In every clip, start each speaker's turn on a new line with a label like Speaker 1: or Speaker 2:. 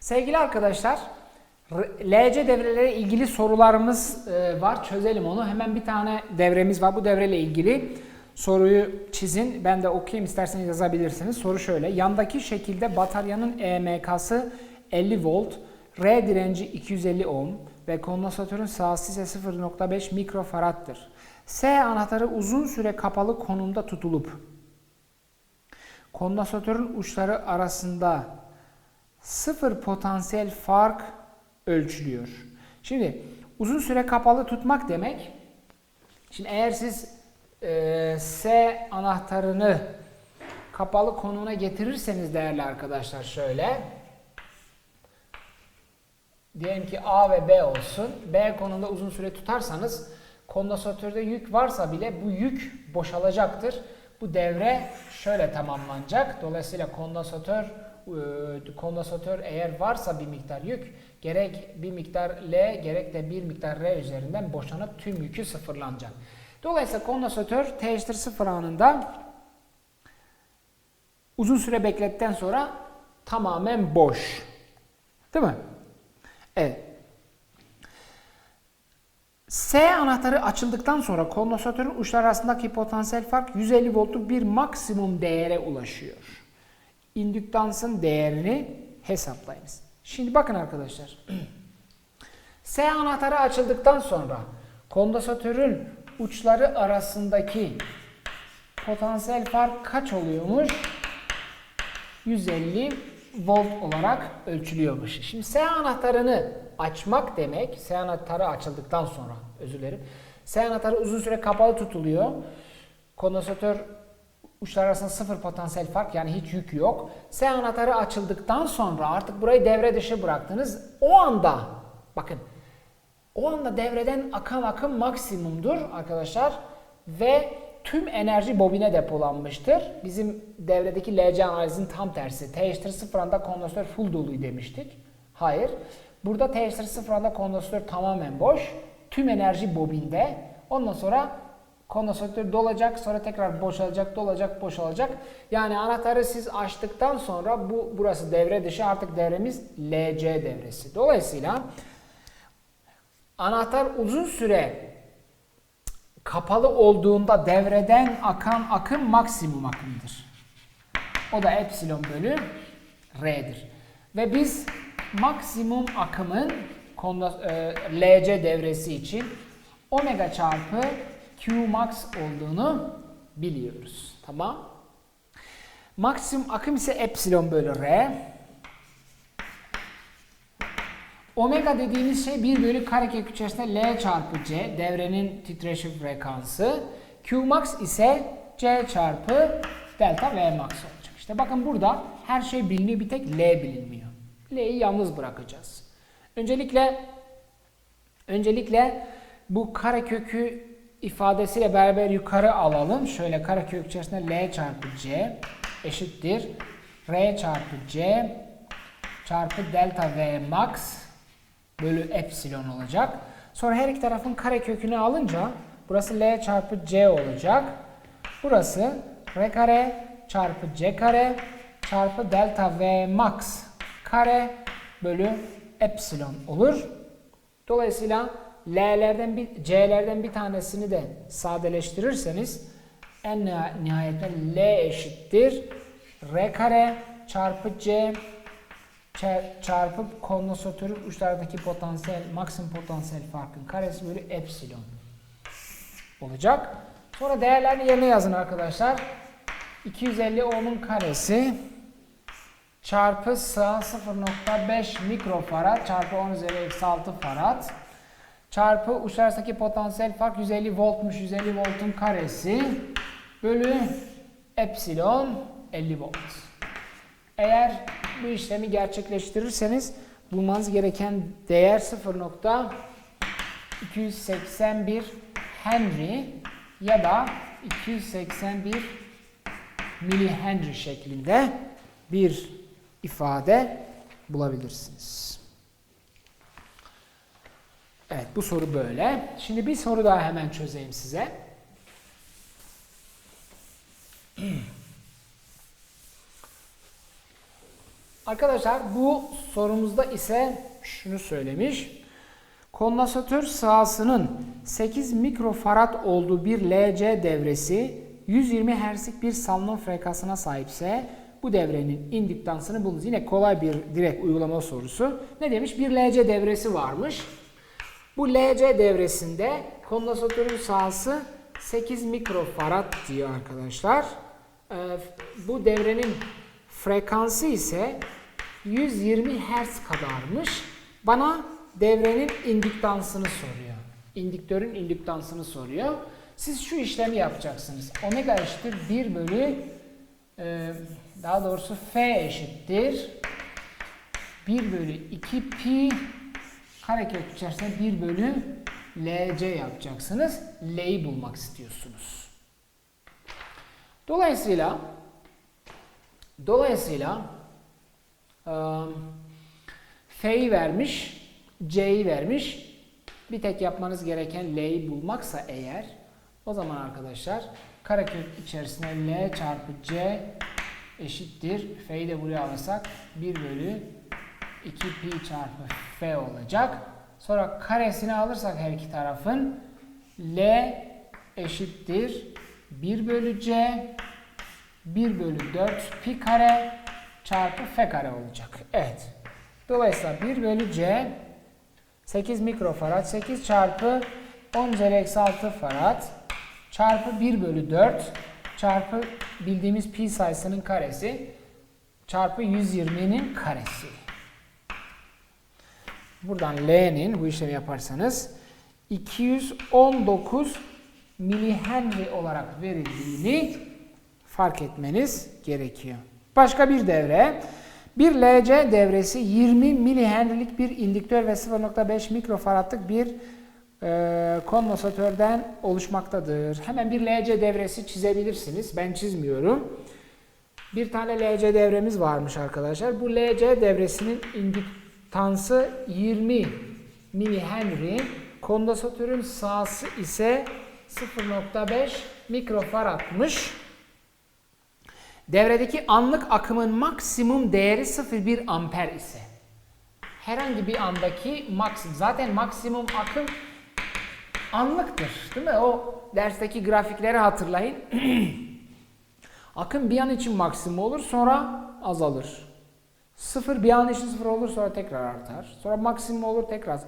Speaker 1: Sevgili arkadaşlar, LC devrelere ilgili sorularımız e, var. Çözelim onu. Hemen bir tane devremiz var. Bu devreyle ilgili soruyu çizin. Ben de okuyayım. İsterseniz yazabilirsiniz. Soru şöyle. Yandaki şekilde bataryanın EMK'sı 50 volt, R direnci 250 ohm ve kondansatörün sahası ise 0.5 mikrofarattır. S anahtarı uzun süre kapalı konumda tutulup kondansatörün uçları arasında sıfır potansiyel fark ölçülüyor. Şimdi uzun süre kapalı tutmak demek, şimdi eğer siz e, S anahtarını kapalı konumuna getirirseniz değerli arkadaşlar şöyle, diyelim ki A ve B olsun, B konumda uzun süre tutarsanız kondansatörde yük varsa bile bu yük boşalacaktır. Bu devre şöyle tamamlanacak. Dolayısıyla kondansatör kondansatör eğer varsa bir miktar yük gerek bir miktar L gerek de bir miktar R üzerinden boşanıp tüm yükü sıfırlanacak. Dolayısıyla kondansatör T eşittir sıfır anında uzun süre beklettikten sonra tamamen boş. Değil mi? Evet. S anahtarı açıldıktan sonra kondansatörün uçları arasındaki potansiyel fark 150 voltluk bir maksimum değere ulaşıyor. İndüktansın değerini hesaplayınız. Şimdi bakın arkadaşlar. S anahtarı açıldıktan sonra kondansatörün uçları arasındaki potansiyel fark kaç oluyormuş? 150 volt olarak ölçülüyormuş. Şimdi S anahtarını açmak demek, S anahtarı açıldıktan sonra, özür dilerim. S anahtarı uzun süre kapalı tutuluyor. Kondansatör uçlar arasında sıfır potansiyel fark yani hiç yük yok. S anahtarı açıldıktan sonra artık burayı devre dışı bıraktınız. O anda bakın o anda devreden akan akım maksimumdur arkadaşlar ve tüm enerji bobine depolanmıştır. Bizim devredeki LC analizin tam tersi. T eşittir 0 anda kondansatör full doluyu demiştik. Hayır. Burada T eşittir 0 anda kondansatör tamamen boş. Tüm enerji bobinde. Ondan sonra kondansatör dolacak, sonra tekrar boşalacak, dolacak, boşalacak. Yani anahtarı siz açtıktan sonra bu burası devre dışı artık devremiz LC devresi. Dolayısıyla anahtar uzun süre kapalı olduğunda devreden akan akım maksimum akımdır. O da epsilon bölü R'dir. Ve biz maksimum akımın e, LC devresi için omega çarpı Q max olduğunu biliyoruz. Tamam. Maksimum akım ise epsilon bölü R. Omega dediğimiz şey 1 bölü karekök içerisinde L çarpı C devrenin titreşim frekansı. Q max ise C çarpı delta V max olacak. İşte bakın burada her şey biliniyor bir tek L bilinmiyor. L'yi yalnız bırakacağız. Öncelikle öncelikle bu karekökü ifadesiyle beraber yukarı alalım. Şöyle karekök içerisinde L çarpı C eşittir. R çarpı C çarpı delta V max bölü epsilon olacak. Sonra her iki tarafın karekökünü alınca burası L çarpı C olacak. Burası R kare çarpı C kare çarpı delta V max kare bölü epsilon olur. Dolayısıyla L'lerden bir C'lerden bir tanesini de sadeleştirirseniz en nihayetinde L eşittir R kare çarpı C çarpı kondansatörün uçlardaki potansiyel, maksimum potansiyel farkın karesi bölü epsilon olacak. Sonra değerlerini yerine yazın arkadaşlar. 250 ohm'un karesi çarpı sağ 0.5 mikrofarad çarpı 10 üzeri eksi 6 farad çarpı uçlardaki potansiyel fark 150 voltmuş 150 voltun karesi bölü epsilon 50 volt. Eğer bu işlemi gerçekleştirirseniz bulmanız gereken değer 0.281 Henry ya da 281 milihenry şeklinde bir ifade bulabilirsiniz. Evet bu soru böyle. Şimdi bir soru daha hemen çözeyim size. Arkadaşlar bu sorumuzda ise şunu söylemiş. Kondansatör sahasının 8 mikrofarad olduğu bir LC devresi 120 Hz'lik bir salınım frekansına sahipse bu devrenin indüktansını bulunuz. Yine kolay bir direkt uygulama sorusu. Ne demiş? Bir LC devresi varmış. Bu LC devresinde kondansatörün sahası 8 mikrofarad diyor arkadaşlar. Ee, bu devrenin frekansı ise 120 Hz kadarmış. Bana devrenin indüktansını soruyor. İndüktörün indüktansını soruyor. Siz şu işlemi yapacaksınız. Omega eşittir 1 bölü e, daha doğrusu F eşittir 1 bölü 2 pi karekök içerisinde 1 bölü LC yapacaksınız. L'yi bulmak istiyorsunuz. Dolayısıyla dolayısıyla e, F'yi vermiş, C'yi vermiş. Bir tek yapmanız gereken L'yi bulmaksa eğer o zaman arkadaşlar karekök içerisinde L çarpı C eşittir. F'yi de buraya alırsak 1 bölü 2 pi çarpı F olacak. Sonra karesini alırsak her iki tarafın L eşittir 1 bölü C 1 bölü 4 pi kare çarpı F kare olacak. Evet. Dolayısıyla 1 bölü C 8 mikrofarad 8 çarpı 10 üzeri eksi 6 farad çarpı 1 bölü 4 çarpı bildiğimiz pi sayısının karesi çarpı 120'nin karesi. Buradan L'nin bu işlemi yaparsanız 219 milihenry olarak verildiğini fark etmeniz gerekiyor. Başka bir devre. Bir LC devresi 20 milihenry'lik bir indüktör ve 0.5 mikrofaradlık bir e, kondansatörden oluşmaktadır. Hemen bir LC devresi çizebilirsiniz. Ben çizmiyorum. Bir tane LC devremiz varmış arkadaşlar. Bu LC devresinin indüktansı 20 milihenry. Kondansatörün sahası ise 0.5 mikrofaradmış. Devredeki anlık akımın maksimum değeri 0,1 amper ise herhangi bir andaki maksimum zaten maksimum akım anlıktır değil mi? O dersteki grafikleri hatırlayın. akım bir an için maksimum olur sonra azalır. Sıfır bir an için sıfır olur sonra tekrar artar. Sonra maksimum olur tekrar.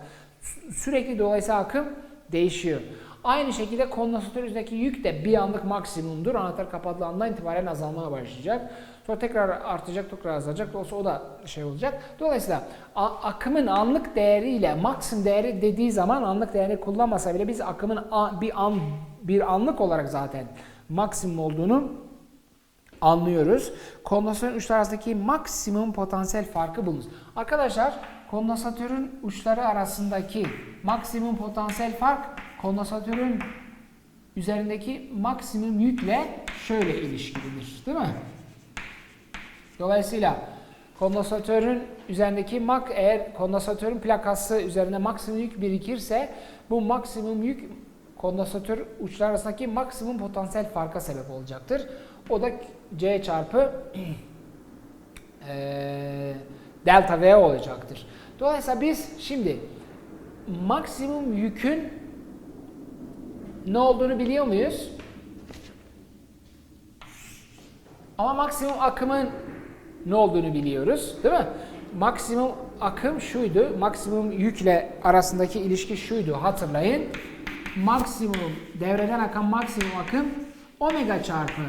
Speaker 1: Sü- Sürekli dolayısıyla akım değişiyor. Aynı şekilde kondansatör üzerindeki yük de bir anlık maksimumdur. Anahtar kapattığı andan itibaren azalmaya başlayacak. Sonra tekrar artacak, tekrar azalacak. Dolayısıyla o da şey olacak. Dolayısıyla akımın anlık değeriyle maksimum değeri dediği zaman anlık değerini kullanmasa bile biz akımın bir an bir anlık olarak zaten maksimum olduğunu anlıyoruz. Kondansatörün uçları arasındaki maksimum potansiyel farkı bulunuz. Arkadaşlar kondansatörün uçları arasındaki maksimum potansiyel fark kondansatörün üzerindeki maksimum yükle şöyle ilişkilidir. Değil mi? Dolayısıyla kondansatörün üzerindeki mak eğer kondansatörün plakası üzerine maksimum yük birikirse bu maksimum yük kondansatör uçlar arasındaki maksimum potansiyel farka sebep olacaktır. O da C çarpı eee, delta V olacaktır. Dolayısıyla biz şimdi maksimum yükün ne olduğunu biliyor muyuz? Ama maksimum akımın ne olduğunu biliyoruz, değil mi? Maksimum akım şuydu, maksimum yükle arasındaki ilişki şuydu hatırlayın. Maksimum, devreden akan maksimum akım omega çarpı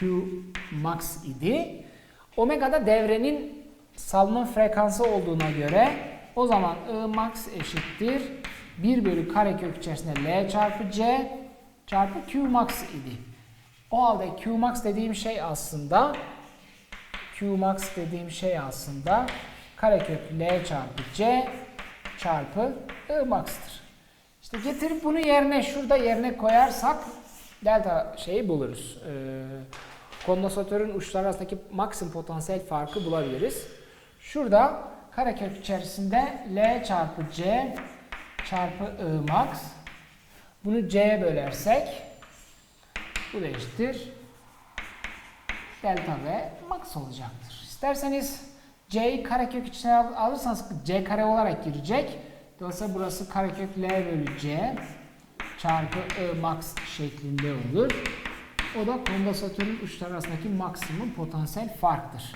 Speaker 1: Q max idi. Omega da devrenin salınım frekansı olduğuna göre o zaman I max eşittir 1 bölü karekök içerisinde L çarpı C çarpı Q max idi. O halde Q max dediğim şey aslında Q max dediğim şey aslında karekök L çarpı C çarpı I max'tır. İşte getirip bunu yerine şurada yerine koyarsak delta şeyi buluruz. Ee, kondansatörün uçları arasındaki maksimum potansiyel farkı bulabiliriz. Şurada karekök içerisinde L çarpı C çarpı I max. Bunu C'ye bölersek bu da eşittir delta V max olacaktır. İsterseniz C'yi karekök içine al- alırsanız C kare olarak girecek. Dolayısıyla burası karekök L bölü C çarpı I max şeklinde olur. O da kondansatörün uçları arasındaki maksimum potansiyel farktır.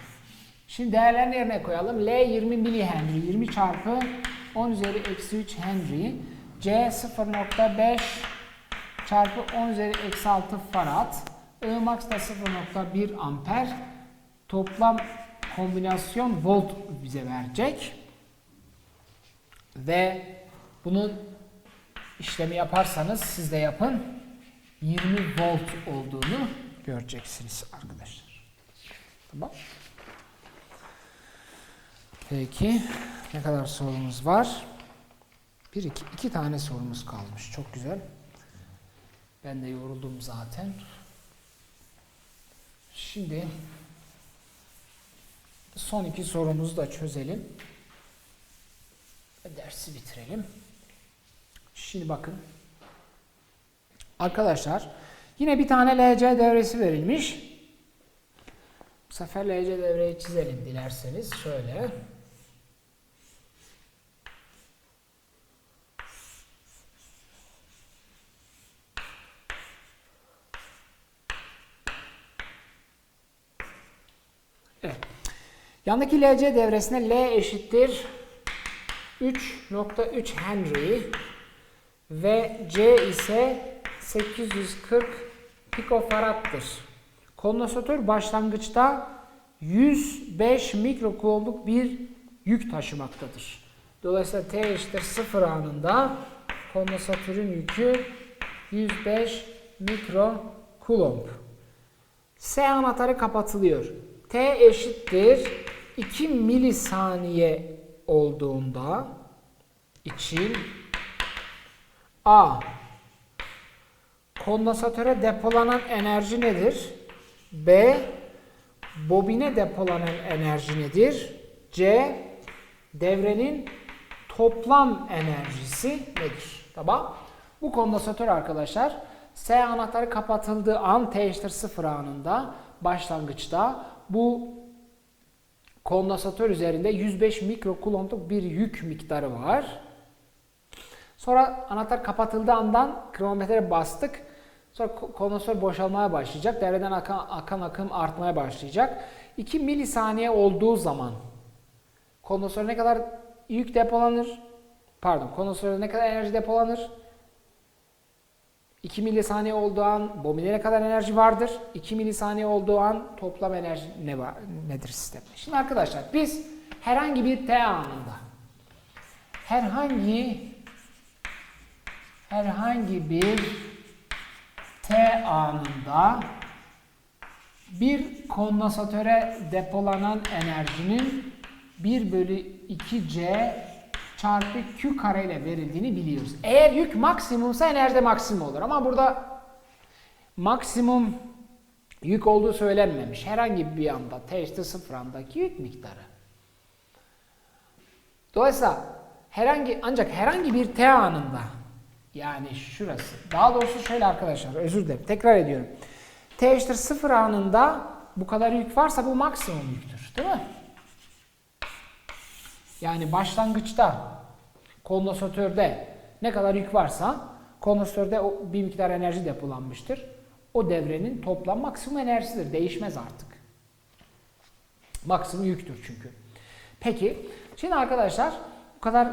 Speaker 1: Şimdi değerlerini yerine koyalım. L 20 milihenry. 20 çarpı 10 üzeri eksi 3 henry. C 0.5 çarpı 10 üzeri eksi 6 farad. I max da 0.1 amper. Toplam kombinasyon volt bize verecek. Ve bunun işlemi yaparsanız siz de yapın. 20 volt olduğunu göreceksiniz arkadaşlar. Tamam. Peki ne kadar sorumuz var? Bir iki, iki tane sorumuz kalmış. Çok güzel. Ben de yoruldum zaten. Şimdi son iki sorumuzu da çözelim. Ve dersi bitirelim. Şimdi bakın. Arkadaşlar yine bir tane LC devresi verilmiş. Bu sefer LC devreyi çizelim dilerseniz. Şöyle. Evet. Yandaki LC devresine L eşittir 3.3 Henry ve C ise 840 pikofarad'tır. Kondansatör başlangıçta 105 mikrokulomluk bir yük taşımaktadır. Dolayısıyla T eşittir 0 anında kondansatörün yükü 105 mikrokulomb. S anahtarı kapatılıyor. T eşittir 2 milisaniye olduğunda için A kondansatöre depolanan enerji nedir? B bobine depolanan enerji nedir? C devrenin toplam enerjisi nedir? Tamam. Bu kondansatör arkadaşlar S anahtarı kapatıldığı an T eşittir 0 anında başlangıçta bu kondansatör üzerinde 105 mikrokulombluk bir yük miktarı var. Sonra anahtar kapatıldığı andan kronometreye bastık. Sonra ko- kondansatör boşalmaya başlayacak. Devreden akan, akan akım artmaya başlayacak. 2 milisaniye olduğu zaman kondansatör ne kadar yük depolanır? Pardon, kondansatörde ne kadar enerji depolanır? 2 milisaniye olduğu an bobine ne kadar enerji vardır? 2 milisaniye olduğu an toplam enerji ne var, nedir sistemde? Şimdi arkadaşlar biz herhangi bir t anında herhangi herhangi bir t anında bir kondansatöre depolanan enerjinin 1 bölü 2c çarpı q kare ile verildiğini biliyoruz. Eğer yük maksimumsa enerji de maksimum olur. Ama burada maksimum yük olduğu söylenmemiş. Herhangi bir anda t eşittir sıfır andaki yük miktarı. Dolayısıyla herhangi ancak herhangi bir t anında yani şurası. Daha doğrusu şöyle arkadaşlar özür dilerim. Tekrar ediyorum. T eşittir sıfır anında bu kadar yük varsa bu maksimum yüktür. Değil mi? Yani başlangıçta kondansatörde ne kadar yük varsa kondansatörde o bir miktar enerji depolanmıştır. O devrenin toplam maksimum enerjisidir. Değişmez artık. Maksimum yüktür çünkü. Peki şimdi arkadaşlar bu kadar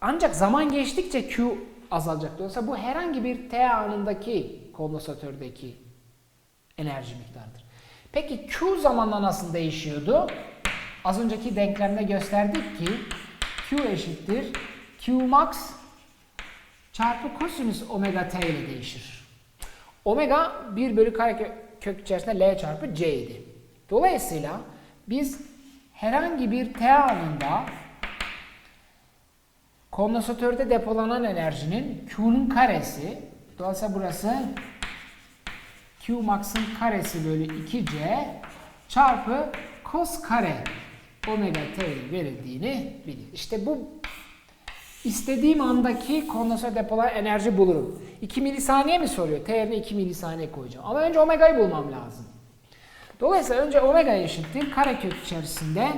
Speaker 1: ancak zaman geçtikçe Q azalacak. Dolayısıyla bu herhangi bir T anındaki kondansatördeki enerji miktarıdır. Peki Q zamanla nasıl değişiyordu? Az önceki denklemde gösterdik ki Q eşittir Q max çarpı kosinüs omega t ile değişir. Omega 1 bölü kare kök içerisinde L çarpı C idi. Dolayısıyla biz herhangi bir T anında kondansatörde depolanan enerjinin Q'nun karesi dolayısıyla burası Q max'ın karesi bölü 2C çarpı cos kare omega t ile verildiğini biliyoruz. İşte bu istediğim andaki kondansatör depolanan enerji bulurum. 2 milisaniye mi soruyor? T yerine 2 milisaniye koyacağım. Ama önce omega'yı bulmam lazım. Dolayısıyla önce omega eşittir karekök içerisinde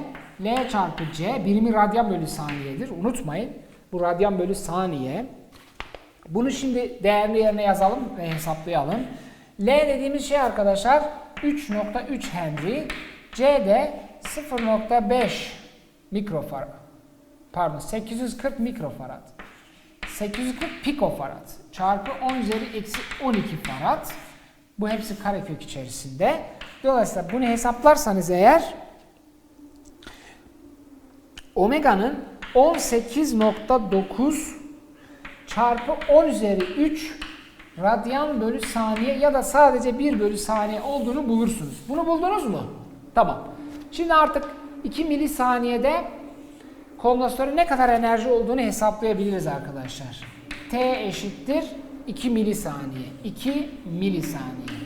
Speaker 1: L çarpı C birimi radyan bölü saniyedir. Unutmayın bu radyan bölü saniye. Bunu şimdi değerli yerine yazalım ve hesaplayalım. L dediğimiz şey arkadaşlar 3.3 Henry. C de 0.5 mikrofarad. Pardon 840 mikrofarad. 840 pikofarad çarpı 10 üzeri eksi 12 farad. Bu hepsi karekök içerisinde. Dolayısıyla bunu hesaplarsanız eğer omega'nın 18.9 çarpı 10 üzeri 3 radyan bölü saniye ya da sadece 1 bölü saniye olduğunu bulursunuz. Bunu buldunuz mu? Tamam. Şimdi artık 2 milisaniyede kondansatörün ne kadar enerji olduğunu hesaplayabiliriz arkadaşlar. T eşittir 2 milisaniye. 2 milisaniye.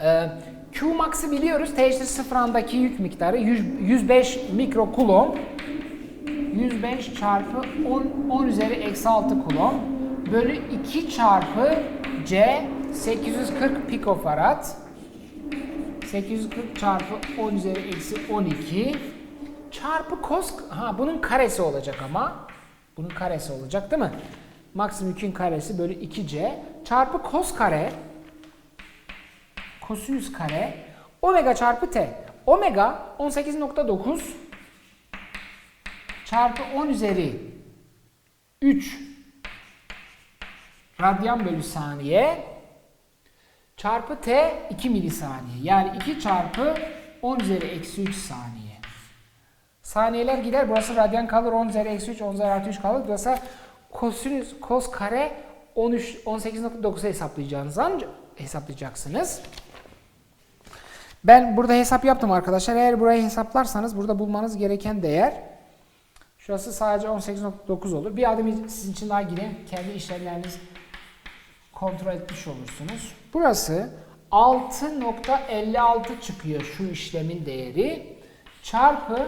Speaker 1: Ee, Q max'ı biliyoruz. T eşittir 0 andaki yük miktarı 100, 105 mikrokulom. 105 çarpı 10, 10 üzeri eksi 6 kulom bölü 2 çarpı C 840 pikofarad 840 çarpı 10 üzeri eksi 12 çarpı kos ha bunun karesi olacak ama bunun karesi olacak değil mi? Maksimum yükün karesi bölü 2C çarpı kos kare kosinüs kare omega çarpı T. Omega 18.9 çarpı 10 üzeri 3 radyan bölü saniye çarpı t 2 milisaniye. Yani 2 çarpı 10 üzeri eksi 3 saniye. Saniyeler gider. Burası radyan kalır. 10 üzeri eksi 3, 10 üzeri artı 3 kalır. Burası kosinüs, kos kare 13, 18.9'u hesaplayacağınız ancak hesaplayacaksınız. Ben burada hesap yaptım arkadaşlar. Eğer burayı hesaplarsanız burada bulmanız gereken değer Şurası sadece 18.9 olur. Bir adım sizin için daha gidin. Kendi işlemleriniz kontrol etmiş olursunuz. Burası 6.56 çıkıyor şu işlemin değeri. Çarpı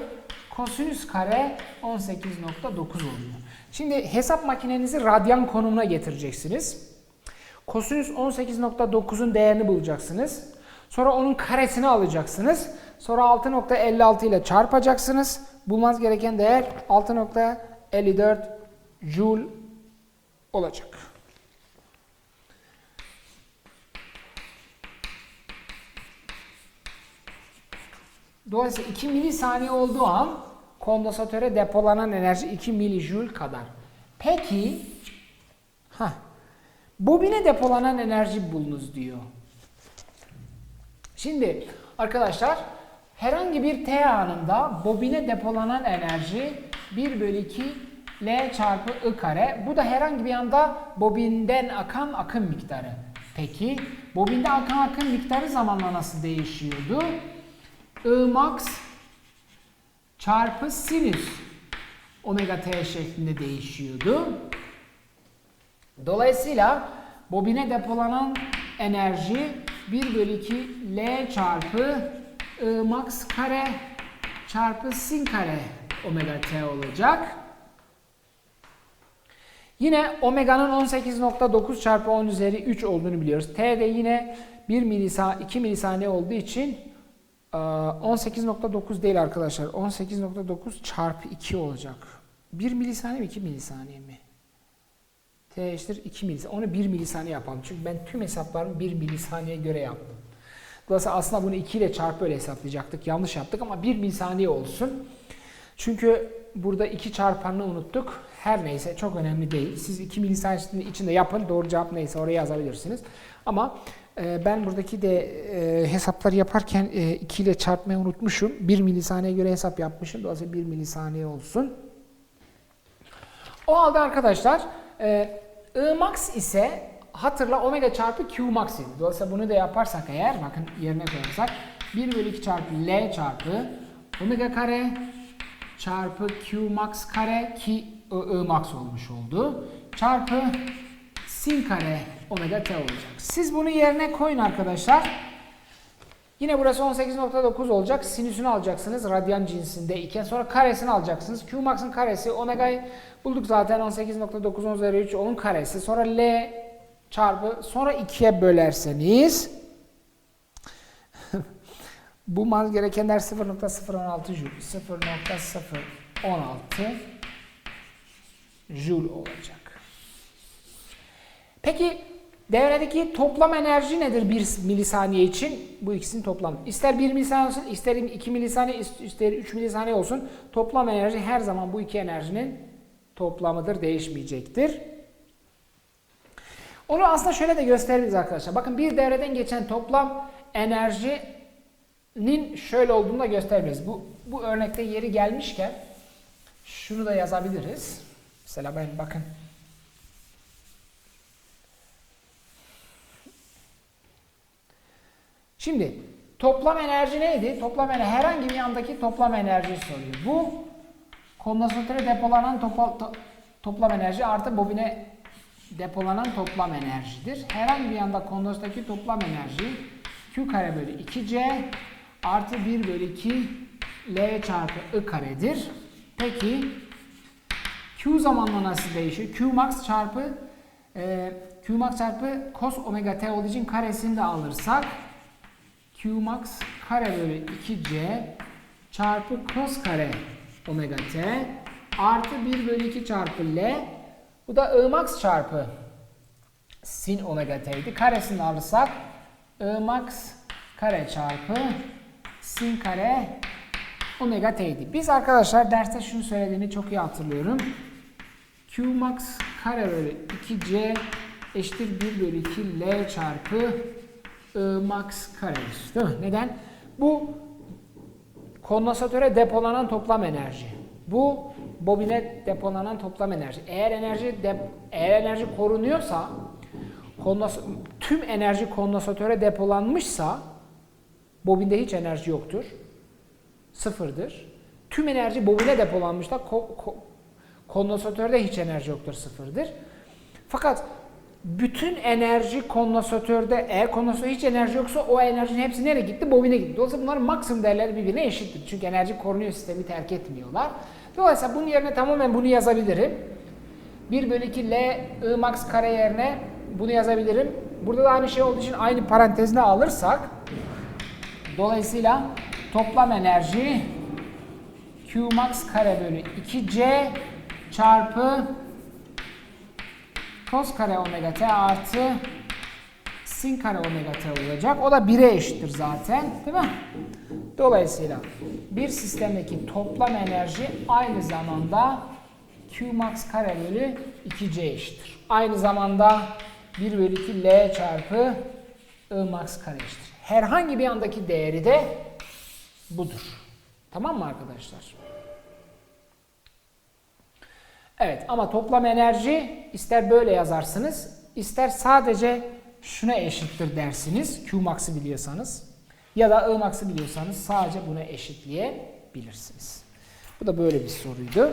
Speaker 1: kosinüs kare 18.9 oluyor. Şimdi hesap makinenizi radyan konumuna getireceksiniz. Kosinüs 18.9'un değerini bulacaksınız. Sonra onun karesini alacaksınız. Sonra 6.56 ile çarpacaksınız. Bulmanız gereken değer 6.54 Joule olacak. Dolayısıyla 2 milisaniye olduğu an kondensatöre depolanan enerji 2 milijoule kadar. Peki, ha, bobine depolanan enerji bulunuz diyor. Şimdi arkadaşlar herhangi bir T anında bobine depolanan enerji 1 bölü 2 L çarpı I kare. Bu da herhangi bir anda bobinden akan akım miktarı. Peki bobinde akan akım miktarı zamanla nasıl değişiyordu? I max çarpı sinüs omega t şeklinde değişiyordu. Dolayısıyla bobine depolanan enerji 1 bölü 2 L çarpı max kare çarpı sin kare omega t olacak. Yine omega'nın 18.9 çarpı 10 üzeri 3 olduğunu biliyoruz. T de yine 1 milisaniye 2 milisaniye olduğu için 18.9 değil arkadaşlar. 18.9 çarpı 2 olacak. 1 milisaniye mi 2 milisaniye mi? T eşittir 2 milisaniye. Onu 1 milisaniye yapalım. Çünkü ben tüm hesaplarımı 1 milisaniye göre yaptım. Dolayısıyla aslında bunu 2 ile çarpı öyle hesaplayacaktık. Yanlış yaptık ama 1 milisaniye olsun. Çünkü burada 2 çarpanını unuttuk. Her neyse çok önemli değil. Siz 2 milisaniye içinde yapın. Doğru cevap neyse oraya yazabilirsiniz. Ama e, ben buradaki de e, hesaplar yaparken e, 2 ile çarpmayı unutmuşum. 1 milisaniye göre hesap yapmışım. Dolayısıyla 1 milisaniye olsun. O halde arkadaşlar e, I max ise hatırla omega çarpı Q max. Dolayısıyla bunu da yaparsak eğer bakın yerine koyarsak 1 bölü 2 çarpı L çarpı omega kare çarpı Q max kare ki I, I max olmuş oldu. Çarpı sin kare omega t olacak. Siz bunu yerine koyun arkadaşlar. Yine burası 18.9 olacak. Sinüsünü alacaksınız radyan cinsinde iken. Sonra karesini alacaksınız. Q max'ın karesi omega'yı bulduk zaten 18.9 10 üzeri 3 onun karesi. Sonra L çarpı sonra 2'ye bölerseniz Bulmanız gerekenler 0.016 Joule. 0.016 Joule olacak. Peki devredeki toplam enerji nedir 1 milisaniye için? Bu ikisinin toplamı. İster 1 milisaniye olsun, ister 2 milisaniye, ister 3 milisaniye olsun. Toplam enerji her zaman bu iki enerjinin toplamıdır, değişmeyecektir. Onu aslında şöyle de gösterebiliriz arkadaşlar. Bakın bir devreden geçen toplam enerjinin şöyle olduğunu da gösterebiliriz. Bu, bu örnekte yeri gelmişken şunu da yazabiliriz. Mesela ben bakın Şimdi toplam enerji neydi? Toplam enerji herhangi bir yandaki toplam enerjiyi soruyor. Bu kondensatöre depolanan topla, to, toplam enerji artı bobine depolanan toplam enerjidir. Herhangi bir yanda kondensatördeki toplam enerji Q kare bölü 2C artı 1 bölü 2 L çarpı I karedir. Peki Q zamanla nasıl değişiyor? Q max çarpı e, Q max çarpı cos omega t olduğu için karesini de alırsak Q max kare bölü 2C çarpı cos kare omega t artı 1 bölü 2 çarpı L bu da I max çarpı sin omega t'ydi. Karesini alırsak I max kare çarpı sin kare omega t'ydi. Biz arkadaşlar derste şunu söylediğini çok iyi hatırlıyorum. Q max kare bölü 2C eşittir 1 bölü 2 L çarpı I max karedir. Neden? Bu kondensatöre depolanan toplam enerji. Bu bobine depolanan toplam enerji. Eğer enerji de, eğer enerji korunuyorsa tüm enerji kondensatöre depolanmışsa bobinde hiç enerji yoktur. Sıfırdır. Tüm enerji bobine depolanmışsa ko, ko, kondensatörde hiç enerji yoktur. Sıfırdır. Fakat bütün enerji kondansatörde eğer kondansatörde hiç enerji yoksa o enerjinin hepsi nereye gitti? Bobine gitti. Dolayısıyla bunların maksimum değerleri birbirine eşittir. Çünkü enerji korunuyor sistemi terk etmiyorlar. Dolayısıyla bunun yerine tamamen bunu yazabilirim. 1 bölü 2 L I max kare yerine bunu yazabilirim. Burada da aynı şey olduğu için aynı parantezine alırsak dolayısıyla toplam enerji Q max kare bölü 2C çarpı cos kare omega t artı sin kare omega t olacak. O da 1'e eşittir zaten. Değil mi? Dolayısıyla bir sistemdeki toplam enerji aynı zamanda Q max kare bölü 2C eşittir. Aynı zamanda 1 bölü 2 L çarpı I max kare eşittir. Herhangi bir andaki değeri de budur. Tamam mı arkadaşlar? Evet ama toplam enerji ister böyle yazarsınız, ister sadece şuna eşittir dersiniz. Q max'ı biliyorsanız ya da I max'ı biliyorsanız sadece buna eşitleyebilirsiniz. Bu da böyle bir soruydu.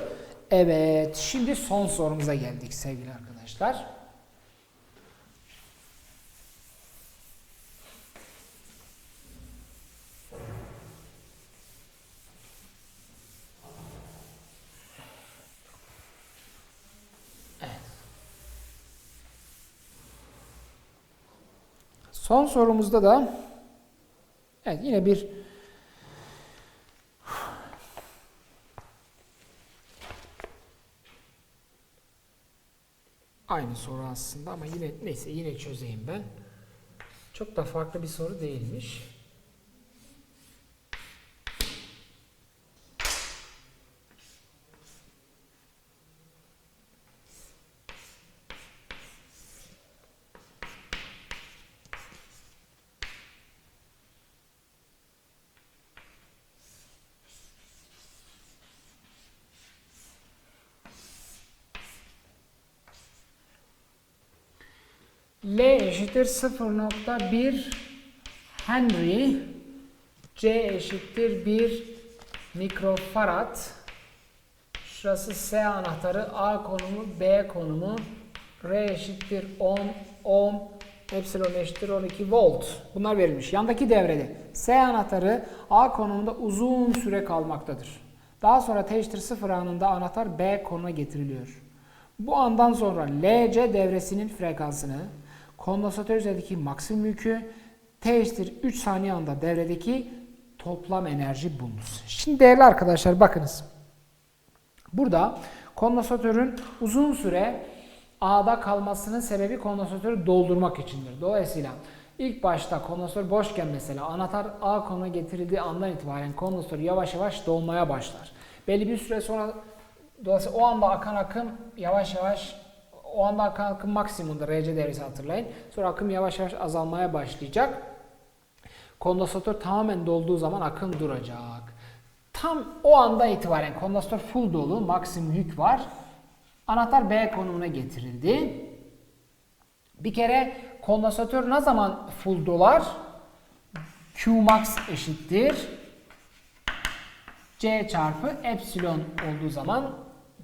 Speaker 1: Evet, şimdi son sorumuza geldik sevgili arkadaşlar. Son sorumuzda da evet yine bir aynı soru aslında ama yine neyse yine çözeyim ben. Çok da farklı bir soru değilmiş. L eşittir 0.1 Henry C eşittir 1 mikrofarad Şurası S anahtarı A konumu B konumu R eşittir 10 ohm Epsilon eşittir 12 volt. Bunlar verilmiş. Yandaki devrede S anahtarı A konumunda uzun süre kalmaktadır. Daha sonra T eşittir 0 anında anahtar B konuma getiriliyor. Bu andan sonra LC devresinin frekansını kondansatör üzerindeki maksimum yükü T eşittir 3 saniye anda devredeki toplam enerji bulunuz. Şimdi değerli arkadaşlar bakınız. Burada kondansatörün uzun süre A'da kalmasının sebebi kondansatörü doldurmak içindir. Dolayısıyla ilk başta kondansatör boşken mesela anahtar A konuna getirildiği andan itibaren kondansatör yavaş yavaş dolmaya başlar. Belli bir süre sonra dolayısıyla o anda akan akım yavaş yavaş o anda akım maksimumda RC devresi hatırlayın. Sonra akım yavaş yavaş azalmaya başlayacak. Kondansatör tamamen dolduğu zaman akım duracak. Tam o anda itibaren kondansatör full dolu, maksimum yük var. Anahtar B konumuna getirildi. Bir kere kondansatör ne zaman full dolar? Qmax eşittir. C çarpı epsilon olduğu zaman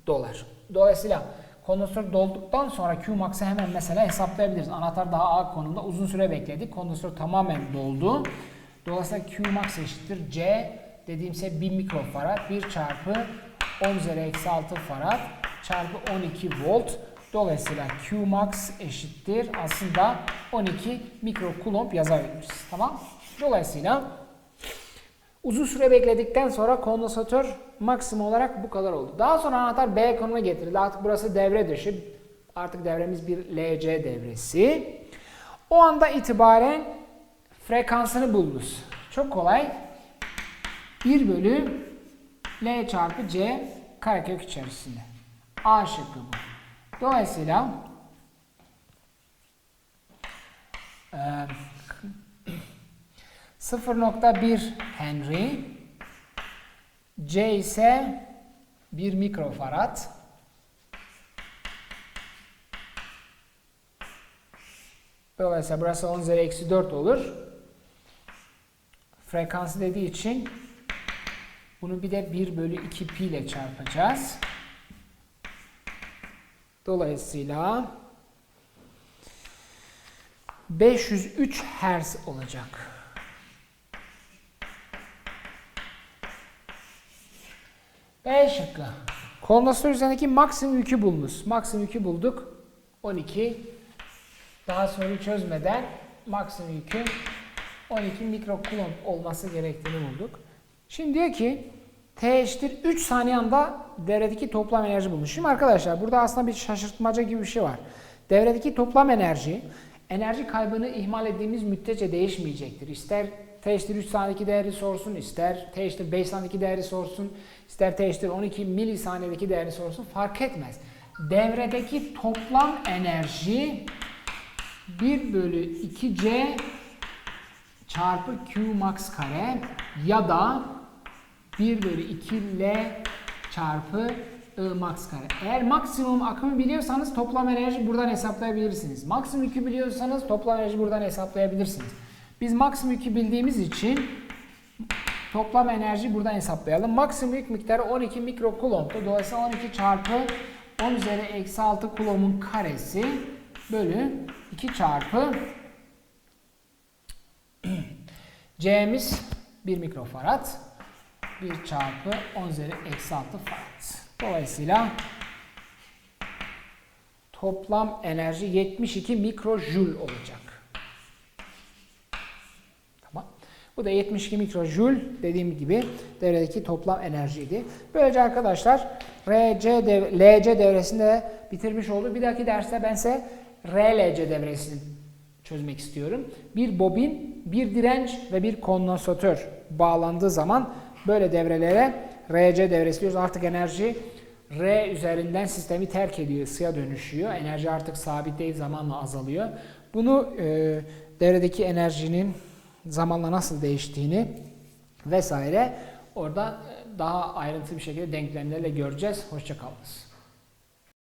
Speaker 1: dolar. Dolayısıyla kondansatör dolduktan sonra Qmax'ı hemen mesela hesaplayabiliriz. Anahtar daha A konumda uzun süre bekledik. Kondansatör tamamen doldu. Dolayısıyla Qmax eşittir C dediğim şey 1 mikrofarad 1 çarpı 10 üzeri eksi 6 farad çarpı 12 volt. Dolayısıyla Qmax eşittir aslında 12 mikrokulomb yazabiliriz. Tamam. Dolayısıyla uzun süre bekledikten sonra kondansatör maksimum olarak bu kadar oldu. Daha sonra anahtar B konumuna getirildi. Artık burası devre dışı. Artık devremiz bir LC devresi. O anda itibaren frekansını buldunuz. Çok kolay. 1 bölü L çarpı C karekök içerisinde. A şıkkı bu. Dolayısıyla eee, 0.1 Henry C ise 1 mikrofarad Dolayısıyla burası 10 üzeri eksi 4 olur. Frekansı dediği için bunu bir de 1 bölü 2 pi ile çarpacağız. Dolayısıyla 503 Hz olacak. B şıkkı. Kondansatör üzerindeki maksimum yükü bulunuz. Maksimum yükü bulduk. 12. Daha soruyu çözmeden maksimum yükün 12 mikrokulomb olması gerektiğini bulduk. Şimdi diyor ki T eşittir 3 saniye anda devredeki toplam enerji bulmuş. Şimdi arkadaşlar burada aslında bir şaşırtmaca gibi bir şey var. Devredeki toplam enerji enerji kaybını ihmal ettiğimiz müddetçe değişmeyecektir. İster T eşittir 3 saniyedeki değeri sorsun, ister T eşittir 5 saniyedeki değeri sorsun, ister T eşittir 12 milisaniyedeki değeri sorsun fark etmez. Devredeki toplam enerji 1 bölü 2C çarpı Q max kare ya da 1 bölü 2 L çarpı I max kare. Eğer maksimum akımı biliyorsanız toplam enerji buradan hesaplayabilirsiniz. Maksimum yükü biliyorsanız toplam enerji buradan hesaplayabilirsiniz. Biz maksimum yükü bildiğimiz için toplam enerji buradan hesaplayalım. Maksimum yük miktarı 12 mikrokulomb'tu. Dolayısıyla 12 çarpı 10 üzeri eksi 6 kulombun karesi bölü 2 çarpı C'miz 1 mikrofarad. 1 çarpı 10 üzeri eksi 6 farad. Dolayısıyla toplam enerji 72 mikrojül olacak. Tamam. Bu da 72 mikrojül dediğim gibi devredeki toplam enerjiydi. Böylece arkadaşlar RC dev LC devresini de bitirmiş olduk. Bir dahaki derste ben size RLC devresini çözmek istiyorum. Bir bobin, bir direnç ve bir kondansatör bağlandığı zaman böyle devrelere RC devresi diyoruz. Artık enerji R üzerinden sistemi terk ediyor, ısıya dönüşüyor. Enerji artık sabit değil, zamanla azalıyor. Bunu e, devredeki enerjinin zamanla nasıl değiştiğini vesaire orada e, daha ayrıntılı bir şekilde denklemlerle göreceğiz. Hoşçakalınız.